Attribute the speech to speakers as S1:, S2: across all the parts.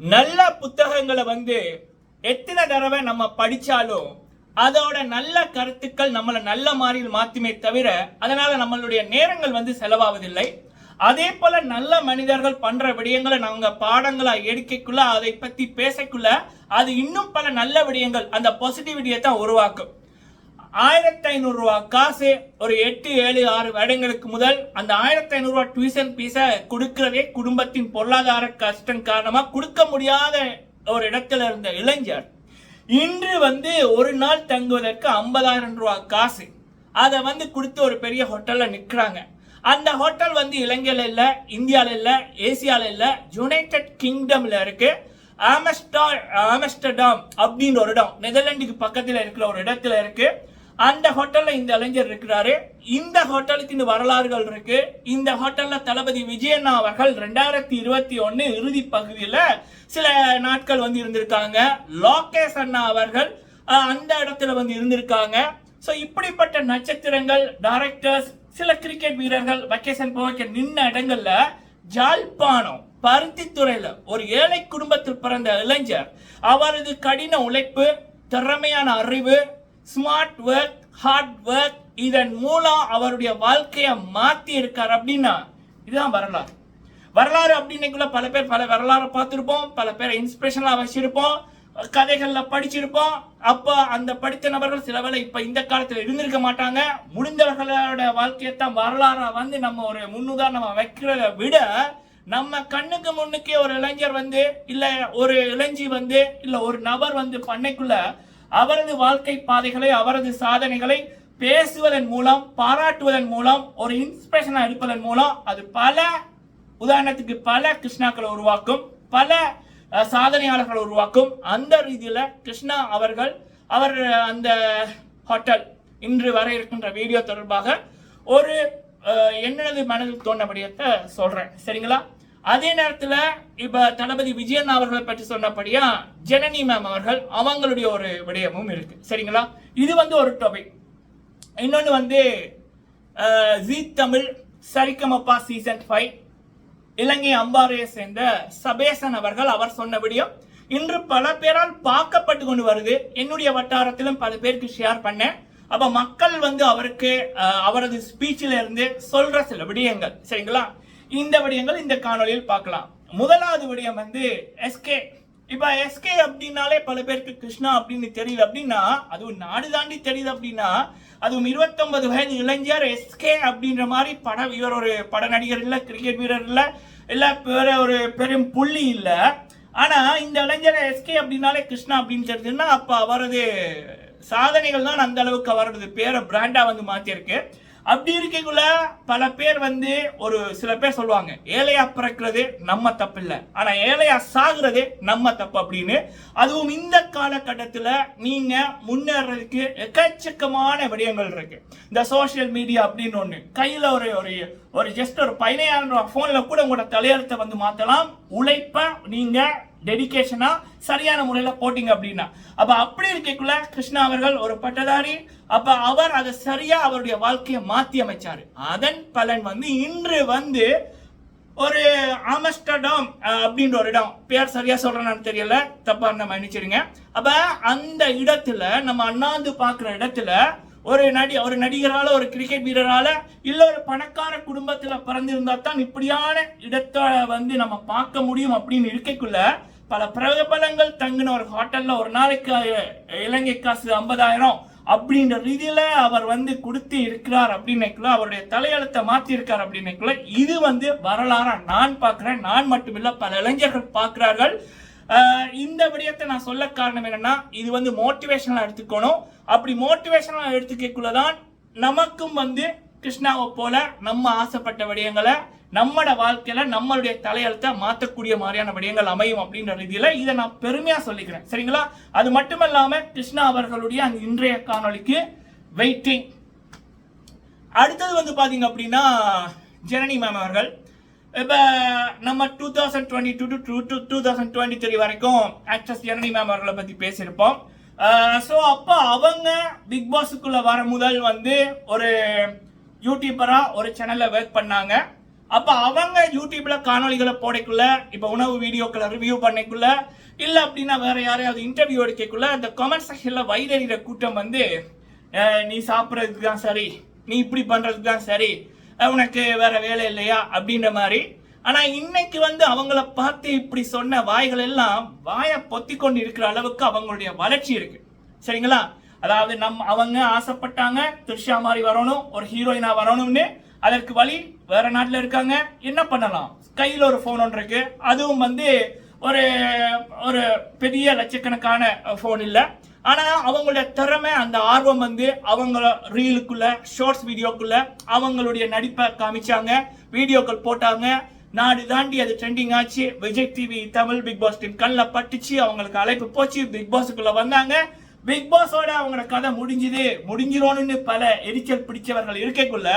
S1: நல்ல புத்தகங்களை வந்து எத்தனை தடவை நம்ம படித்தாலும் அதோட நல்ல கருத்துக்கள் நம்மளை நல்ல மாதிரி மாற்றுமே தவிர அதனால் நம்மளுடைய நேரங்கள் வந்து செலவாவதில்லை. அதே போல நல்ல மனிதர்கள் பண்ற விடயங்களை நாங்க பாடங்களா எடுக்கக்குள்ள அதை பத்தி பேசக்குள்ள அது இன்னும் பல நல்ல விடயங்கள் அந்த பாசிட்டிவிட்டியை தான் உருவாக்கும். ஆயிரத்தி ஐநூறுரூவா காசு ஒரு எட்டு ஏழு ஆறு வருடங்களுக்கு முதல் அந்த ஆயிரத்தி ஐநூறுரூவா டியூஷன் பீஸை கொடுக்கறதே குடும்பத்தின் பொருளாதார கஷ்டம் காரணமாக கொடுக்க முடியாத ஒரு இடத்துல இருந்த இளைஞர். இன்று வந்து ஒரு நாள் தங்குவதற்கு ஐம்பதாயிரம் ரூபா காசு. அதை வந்து கொடுத்து ஒரு பெரிய ஹோட்டலில் நிற்கிறாங்க அந்த ஹோட்டல் வந்து இலங்கையில் இல்லை இந்தியாவில் இல்லை ஏசியாவில் இல்லை யுனைடெட் கிங்டமில் இருக்கு. ஆமஸ்டா ஆமஸ்டர்டாம் அப்படின்ற ஒரு இடம். நெதர்லாண்டுக்கு பக்கத்தில் இருக்கிற ஒரு இடத்துல இருக்குது அந்த ஹோட்டலில் இந்த இளைஞர் இருக்கிறாரு. இந்த ஹோட்டலுக்கு இந்த வரலாறுகள் இருக்கு. இந்த ஹோட்டலில் தளபதி விஜயண்ணா அவர்கள் ரெண்டாயிரத்தி இருபத்தி ஒன்று இறுதி பகுதியில் சில நாட்கள் வந்து இருந்திருக்காங்க. லோகேஷ் அண்ணா அவர்கள் அந்த இடத்துல வந்து இருந்திருக்காங்க. ஸோ இப்படிப்பட்ட நட்சத்திரங்கள் டைரக்டர்ஸ் சில கிரிக்கெட் வீரர்கள் வெக்கேஷன் போக நின்ன இடங்கள்ல ஜாழ்ப்பாணம் பருத்தித்துறையில் ஒரு ஏழை குடும்பத்தில் பிறந்த இளைஞர். அவரது கடின உழைப்பு திறமையான அறிவு ஸ்மார்ட் ஒர்க் ஹார்ட் ஒர்க் இதன் மூலம் அவருடைய வாழ்க்கையை மாற்றி இருக்கார் அப்படின்னா இதுதான் வரலாறு. வரலாறு அப்படின்னைக்குள்ள பல பேர் பல வரலாறை பார்த்துருப்போம் பல பேரை இன்ஸ்பிரேஷனாக வச்சிருப்போம் கதைகளில் படிச்சிருப்போம். அப்போ அந்த படித்த நபர்கள் சில வேலை இப்போ இந்த காலத்தில் இருந்திருக்க மாட்டாங்க. முடிந்தவர்களோட வாழ்க்கையை தான் வரலாறாக வந்து நம்ம ஒரு முன்னுதாரணமா வைக்கிறத விட நம்ம கண்ணுக்கு முன்னுக்கே ஒரு இளைஞர் வந்து இல்லை ஒரு இளைஞ்சி வந்து இல்லை ஒரு நபர் வந்து பண்ணைக்குள்ள அவரது வாழ்க்கை பாதைகளை அவரது சாதனைகளை பேசுவதன் மூலம் பாராட்டுவதன் மூலம் ஒரு இன்ஸ்பிரேஷனாக எடுப்பதன் மூலம் அது பல உதாரணத்துக்கு பல கிருஷ்ணாக்களை உருவாக்கும் பல சாதனையாளர்களை உருவாக்கும். அந்த ரீதியில் கிருஷ்ணா அவர்கள் அவர் அந்த ஹோட்டல் இன்று வர இருக்கின்ற வீடியோ தொடர்பாக ஒரு என்னது மனதில் தோன்றபடியத்தை சொல்கிறேன் சரிங்களா? அதே நேரத்துல இப்ப தளபதி விஜயன் அவர்களை பற்றி சொன்னபடியா ஜனனி மேம் அவர்கள் அவங்களுடைய ஒரு விடயமும் இருக்கு. சரிங்களா? இது வந்து ஒரு டாபிக் இன்னொன்று வந்து Zee Zee Tamil Saregamapa season five Ilangai அம்பாறையை சேர்ந்த சபேசன் அவர்கள் அவர் சொன்ன விடயம். இன்று பல பேரால் பார்க்கப்பட்டு கொண்டு வருது. என்னுடைய வட்டாரத்திலும் பல பேருக்கு ஷேர் பண்ணேன். அப்ப மக்கள் வந்து அவருக்கு அவரது ஸ்பீச்சில் இருந்து சொல்ற சில விடயங்கள். சரிங்களா? இந்த விடயங்கள் இந்த காணொலியில் பார்க்கலாம். முதலாவது விடயம் வந்து எஸ்கே இப்ப எஸ்கே அப்படின்னாலே பல பேருக்கு கிருஷ்ணா அப்படின்னு தெரியுது அப்படின்னா அதுவும் நாடு தாண்டி தெரியுது அப்படின்னா அதுவும் 29 வயது இளைஞர் எஸ்கே அப்படின்ற மாதிரி பட இவர் ஒரு பட நடிகர் இல்ல கிரிக்கெட் வீரர் இல்ல இல்ல வேற ஒரு பெரும் புள்ளி இல்ல. ஆனா இந்த இளைஞர் எஸ்கே அப்படின்னாலே கிருஷ்ணா அப்படின்னு தெரிஞ்சதுன்னா அப்ப அவரது சாதனைகள் தான் அந்த அளவுக்கு அவரது பேரை பிராண்டா வந்து மாத்திருக்கு அப்படி இருக்கக்குள்ள பல பேர் வந்து ஒரு சில பேர் சொல்லுவாங்க ஏழையா பிறக்கிறது நம்ம தப்பு இல்லை ஆனா ஏழையா சாகுறது நம்ம தப்பு அப்படின்னு. அதுவும் இந்த காலகட்டத்தில் நீங்க முன்னேறதுக்கு எக்கச்சக்கமான விடயங்கள் இருக்கு. இந்த சோஷியல் மீடியா அப்படின்னு ஒண்ணு. கையில ஒரு ஒரு ஒரு ஜஸ்ட் ஒரு பதினையாயிரம் ரூபாய் போன்ல கூட உங்களோட தலையெழுத்தை வந்து மாத்தலாம். உழைப்ப நீங்க டெடிகேஷனா சரியான முறையில போட்டீங்க அப்படின்னா. அப்ப அப்படி இருக்கக்குள்ள கிருஷ்ணா அவர்கள் ஒரு பட்டதாரி. அப்ப அவர் அதை சரியா அவருடைய வாழ்க்கையை மாத்தி அமைச்சாரு. அதன் பலன் வந்து இன்று வந்து ஒரு ஆமஸ்டர்டாம் அப்படின்ற ஒரு இடம். பேர் சரியா சொல்றேன்னு தெரியல. தப்பா இருந்தா மன்னிச்சிடுங்க அப்ப அந்த இடத்துல நம்ம அண்ணாந்து பார்க்குற இடத்துல ஒரு நடி ஒரு நடிகரால ஒரு கிரிக்கெட் வீரரால இல்ல ஒரு பணக்கார குடும்பத்துல பிறந்திருந்தா தான் இப்படியான இடத்தை வந்து நம்ம பார்க்க முடியும் அப்படின்னு இருக்கக்குள்ள பல பிரபலங்கள் தங்கின ஒரு ஹோட்டல்ல ஒரு நாளைக்கு இலங்கை காசு ஐம்பதாயிரம் அப்படின்ற ரீதியில அவர் வந்து கொடுத்து இருக்கிறார் அப்படின்னைக்குள்ள அவருடைய தலையெழுத்தை மாத்தி இருக்கார் அப்படின்னைக்குள்ள இது வந்து வரலாறா நான் பார்க்கிறேன். நான் மட்டுமில்ல பல இளைஞர்கள் பார்க்கிறார்கள். இந்த விடயத்தை நான் சொல்ல காரணம் என்னன்னா இது வந்து மோட்டிவேஷனாக எடுத்துக்கணும். அப்படி மோட்டிவேஷனலா எடுத்துக்கக்குள்ளதான் நமக்கும் வந்து கிருஷ்ணாவை போல நம்ம ஆசைப்பட்ட விடயங்களை நம்மளோட வாழ்க்கையில நம்மளுடைய தலையெழுத்தை மாற்றக்கூடிய மாதிரியான விடயங்கள் அமையும் அப்படின்ற ரீதியில இதை நான் பெருமையா சொல்லிக்கிறேன். சரிங்களா? அது மட்டுமல்லாம கிருஷ்ணா அவர்களுடைய அந்த இன்றைய காணொளிக்கு வெயிட்டிங் அடுத்தது வந்து பாத்தீங்க அப்படின்னா ஜனனி மேம் அவர்கள். இப்போ நம்ம two thousand twenty two to two two two thousand twenty three வரைக்கும் ஆக்ட்ரஸ் ஜனனி மேம் அவர்களை பற்றி பேசியிருப்போம். ஸோ அப்போ அவங்க பிக் பாஸுக்குள்ளே வர முதல் வந்து ஒரு யூடியூபராக ஒரு சேனலில் ஒர்க் பண்ணாங்க. அப்ப அவங்க யூடியூப்ல காணொளிகளை போடக்குள்ள இப்ப உணவு வீடியோக்களை ரிவ்யூ பண்ணிக்குள்ள இல்ல அப்படின்னா வேற யாரையாவது இன்டர்வியூ எடுக்கக்குள்ள அந்த கமெண்ட் செக்ஷன்ல வயிறறிகிற கூட்டம் வந்து நீ சாப்பிட்றதுக்கு தான் சரி. நீ இப்படி பண்றதுக்கு தான் சரி உனக்கு வேற வேலை இல்லையா? அப்படின்ற மாதிரி. ஆனா இன்னைக்கு வந்து அவங்கள பார்த்து இப்படி சொன்ன வாய்கள் எல்லாம் வாயை பொத்தி கொண்டு இருக்கிற அளவுக்கு அவங்களுடைய வளர்ச்சி இருக்கு. சரிங்களா? அதாவது நம்ம அவங்க ஆசைப்பட்டாங்க த்ரிஷா மாதிரி வரணும் ஒரு ஹீரோயினா வரணும்னு அதற்கு வழி வேற நாட்டில் இருக்காங்க. என்ன பண்ணலாம்? கையில் ஒரு ஃபோன் ஒன்று இருக்கு. அதுவும் வந்து ஒரு ஒரு பெரிய லட்சக்கணக்கான ஃபோன் இல்லை. ஆனால் அவங்களோட திறமை அந்த ஆர்வம் வந்து அவங்க ரீலுக்குள்ள ஷார்ட்ஸ் வீடியோக்குள்ள அவங்களுடைய நடிப்பை காமிச்சாங்க. வீடியோக்கள் போட்டாங்க. நாடு தாண்டி அது ட்ரெண்டிங் ஆச்சு. Vijay TV Tamil Bigg Boss team கண்ணில் பட்டுச்சு. அவங்களுக்கு அழைப்பு போச்சு. பிக் பாஸுக்குள்ள வந்தாங்க. பிக் பாஸோட அவங்களோட கதை முடிஞ்சுது. முடிஞ்சிரோன்னு பல எரிச்சல் பிடிச்சவர்கள் இருக்கக்குள்ள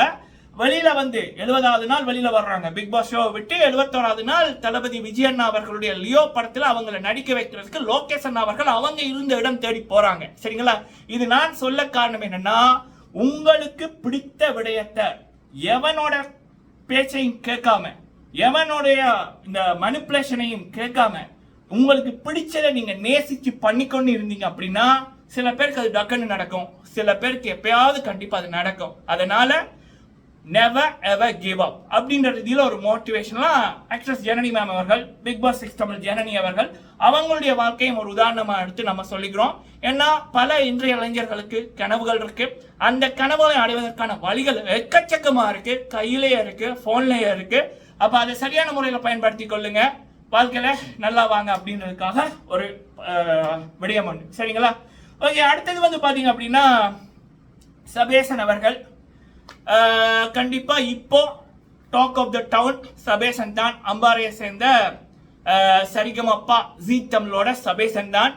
S1: வெளியில வந்து எழுபதாவது நாள் வெளியில வர்றாங்க. பிக் பாஸ் ஷோ விட்டு எழுபத்தோராவது நாள் தளபதி விஜய் அண்ணா அவர்களுடைய லியோ படத்துல அவங்களை நடிக்க வைக்கிறதுக்கு லோகேஷ் அண்ணா அவர்கள் அவங்க இருந்த இடம் தேடி போறாங்க. சரிங்களா? இது நான் சொல்ல காரணம் என்னன்னா உங்களுக்கு பிடித்த விடயத்தை எவனோட பேச்சையும் கேட்காம எவனுடைய இந்த மனிப்புலேஷனையும் கேட்காம உங்களுக்கு பிடிச்சதை நீங்க நேசிச்சு பண்ணிக்கொண்டு இருந்தீங்க அப்படின்னா சில பேருக்கு அது டக்குன்னு நடக்கும். சில பேருக்கு எப்பயாவது கண்டிப்பா அது நடக்கும். அதனால நெவர் எவர் கிவ் அப் அப்படின்ற ரீதியில் ஒரு மோட்டிவேஷன்லாம் ஆக்ட்ரஸ் ஜனனி மேம் அவர்கள் Bigg Boss six Tamil Janani அவர்கள் அவங்களுடைய வாழ்க்கையும் ஒரு உதாரணமாக எடுத்து நம்ம சொல்லிக்கிறோம். ஏன்னா பல இன்றைய இளைஞர்களுக்கு கனவுகள் இருக்கு. அந்த கனவுகளை அடைவதற்கான வழிகள் எக்கச்சக்கமாக இருக்கு. கையிலேயே இருக்கு ஃபோன்லேயே இருக்கு. அப்போ அதை சரியான முறையில் பயன்படுத்தி கொள்ளுங்க. வாழ்க்கையில் நல்லா வாங்க அப்படின்றதுக்காக ஒரு விடயம் ஒன்று சரிங்களா? ஓகே அடுத்தது வந்து பார்த்தீங்க அப்படின்னா சபேசன் அவர்கள் கண்டிப்பாக இப்போ talk of the town Sabesan தான் அம்பாறையை சேர்ந்த சரிகமப்பா ஜீ தமிழோட சபேசன் தான்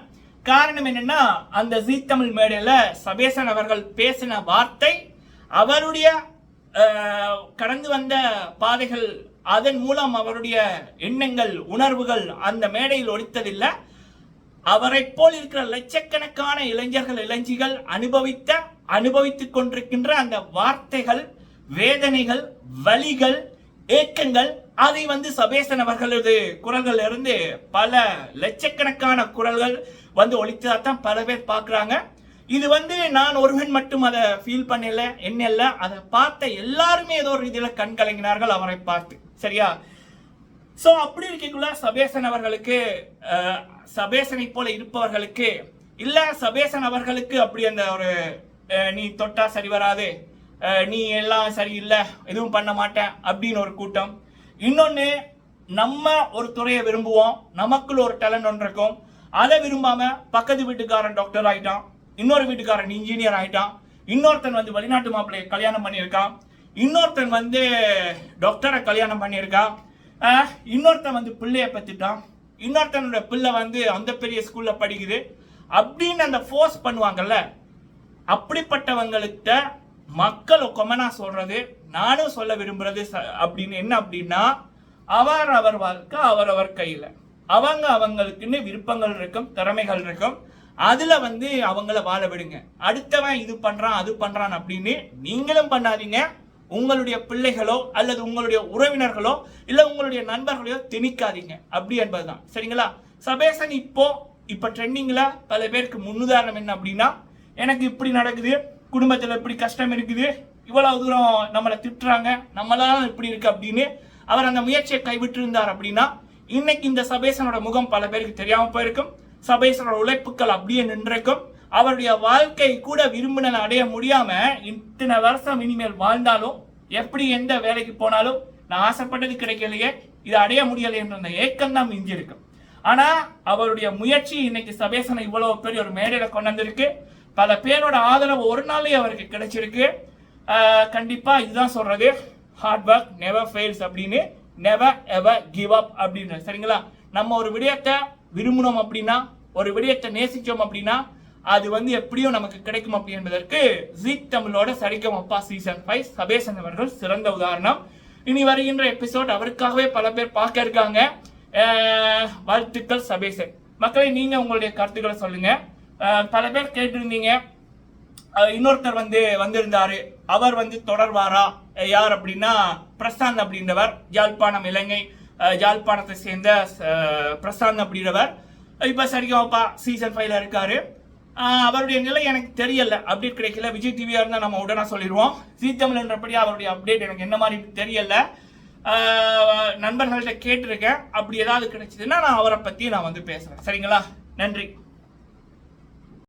S1: காரணம் என்னன்னா அந்த ஜீ தமிழ் மேடையில் சபேசன் அவர்கள் பேசின வார்த்தை அவருடைய கடந்து வந்த பாதைகள் அதன் மூலம் அவருடைய எண்ணங்கள் உணர்வுகள் அந்த மேடையில் ஒழித்ததில்லை அவரை போல் இருக்கிற லட்சக்கணக்கான இளைஞர்கள் இளைஞிகள் அனுபவித்த அனுபவித்துக் கொண்டிருக்கின்ற அந்த வார்த்தைகள் வேதனைகள் வலிகள் ஏக்கங்கள் அதை வந்து சபேசன் அவர்களது குரல்கள் இருந்து பல லட்சக்கணக்கான குரல்கள் வந்து ஒழித்ததாத்தான் பல பேர் பார்க்குறாங்க. இது வந்து நான் ஒருவன் மட்டும் அதை ஃபீல் பண்ணல என்ன இல்லை அதை பார்த்த எல்லாருமே ஏதோ ஒரு இதில் கண் கலங்கினார்கள் அவரை பார்த்து. சரியா? ஸோ அப்படி இருக்கக்குள்ள சபேசன் அவர்களுக்கு சபேசனை போல இருப்பவர்களுக்கு இல்லை சபேசன் அவர்களுக்கு அப்படி அந்த ஒரு நீ தொட்டா சரி வராது. நீ எல்லாம் சரியில்லை எதுவும் பண்ண மாட்டேன் அப்படின்னு ஒரு கூட்டம். இன்னொன்று நம்ம ஒரு துறையை விரும்புவோம். நமக்குள்ள ஒரு டேலண்ட் ஒன்று இருக்கும். அதை விரும்பாம பக்கத்து வீட்டுக்காரன் டாக்டர் ஆகிட்டான் இன்னொரு வீட்டுக்காரன் இன்ஜினியர் ஆகிட்டான் இன்னொருத்தன் வந்து வெளிநாட்டு மாப்பிள்ளையை கல்யாணம் பண்ணியிருக்கான். இன்னொருத்தன் வந்து டாக்டரை கல்யாணம் பண்ணியிருக்கான். இன்னொருத்தன் வந்து பிள்ளைய பத்திட்டான் இன்னொருத்தனோட பிள்ளை வந்து அந்த பெரிய ஸ்கூலில் படிக்குது. அப்படின்னு அந்த ஃபோர்ஸ் பண்ணுவாங்கல்ல அப்படிப்பட்டவங்கள்ட்ட மக்கள் கொமனா சொல்றது நானும் சொல்ல விரும்புறது ச- அப்படின்னு என்ன அப்படின்னா அவர் அவர் வாழ்க்கை அவரவர் கையில. அவங்க அவங்களுக்குன்னு விருப்பங்கள் இருக்கும் திறமைகள் இருக்கும். அதுல வந்து அவங்கள வாழ விடுங்க. அடுத்தவன் இது பண்றான் அது பண்றான் அப்படின்னு நீங்களும் பண்ணாதீங்க. உங்களுடைய பிள்ளைகளோ அல்லது உங்களுடைய உறவினர்களோ இல்ல உங்களுடைய நண்பர்களையோ திணிக்காதீங்க. அப்படி என்பதுதான். சரிங்களா? சபேசன் இப்போ இப்ப ட்ரெண்டிங்ல பல பேருக்கு முன்னுதாரணம் என்ன அப்படின்னா எனக்கு இப்படி நடக்குது குடும்பத்தில் இப்படி கஷ்டம் இருக்குது இவ்வளவு தூரம் நம்மளை திட்டுறாங்க நம்மளால இப்படி இருக்கு அப்படின்னு அவர் அந்த முயற்சியை கைவிட்டு இருந்தார் அப்படின்னா இன்னைக்கு இந்த சபேசனோட முகம் பல பேருக்கு தெரியாம போயிருக்கும். சபேசனோட உழைப்புகள் அப்படியே நின்றிருக்கும். அவருடைய வாழ்க்கை கூட விரும்பின அடைய முடியாம இத்தனை வருஷம் இனிமேல் வாழ்ந்தாலும் எப்படி எந்த வேலைக்கு போனாலும் நான் ஆசைப்பட்டது கிடைக்கலையே இது அடைய முடியலை என்ற அந்த ஏக்கம் தான் மிஞ்சி இருக்கும் ஆனா அவருடைய முயற்சி இன்னைக்கு சபேசனை இவ்வளவு பெரிய ஒரு மேடையில கொண்டு வந்திருக்கு. பல பேரோட ஆதரவு ஒரு நாளே அவருக்கு கிடைச்சிருக்கு. கண்டிப்பாக கண்டிப்பா இதுதான் சொல்றது. ஹார்ட் ஒர்க் நெவர் ஃபெயில்ஸ் அப்படின்னு. நெவர் எவர் கிவ் அப் அப்படின்னு. சரிங்களா? நம்ம ஒரு விடயத்தை விரும்பினோம் அப்படின்னா ஒரு விடயத்தை நேசிச்சோம் அப்படின்னா அது வந்து எப்படியும் நமக்கு கிடைக்கும் அப்படி என்பதற்கு ஜீ தமிழோட சரிகம் அப்பா சீசன் ஃபைவ் சபேசன் அவர்கள் சிறந்த உதாரணம். இனி வருகின்ற எபிசோட் அவருக்காகவே பல பேர் பார்க்க இருக்காங்க. வாழ்த்துக்கள் சபேசன் மக்களை நீங்க உங்களுடைய கருத்துக்களை சொல்லுங்க. பல பேர் கேட்டிருந்தீங்க. இன்னொருத்தர் வந்து வந்திருந்தாரு. அவர் வந்து தொடர்வாரா? யார் அப்படின்னா பிரசாந்த் அப்படின்றவர். யாழ்ப்பாணம் இலங்கை ஜாழ்ப்பாணத்தை யாழ்ப்பாணத்தை சேர்ந்த பிரசாந்த் அப்படின்றவர். இப்போ சரிகமாப்பா சீசன் ஃபைவ்ல இருக்காரு. அவருடைய நிலை எனக்கு தெரியல. அப்டேட் கிடைக்கல. விஜய் டிவியா இருந்தால் நம்ம உடனே சொல்லிடுவோம். ஜீ தமிழ்ன்றபடி அவருடைய அப்டேட் எனக்கு என்ன மாதிரி தெரியல. நண்பர்கள்ட்ட கேட்டிருக்கேன். அப்படி ஏதாவது கிடைச்சதுன்னா நான் அவரை பத்தி நான் வந்து பேசுறேன். சரிங்களா? நன்றி.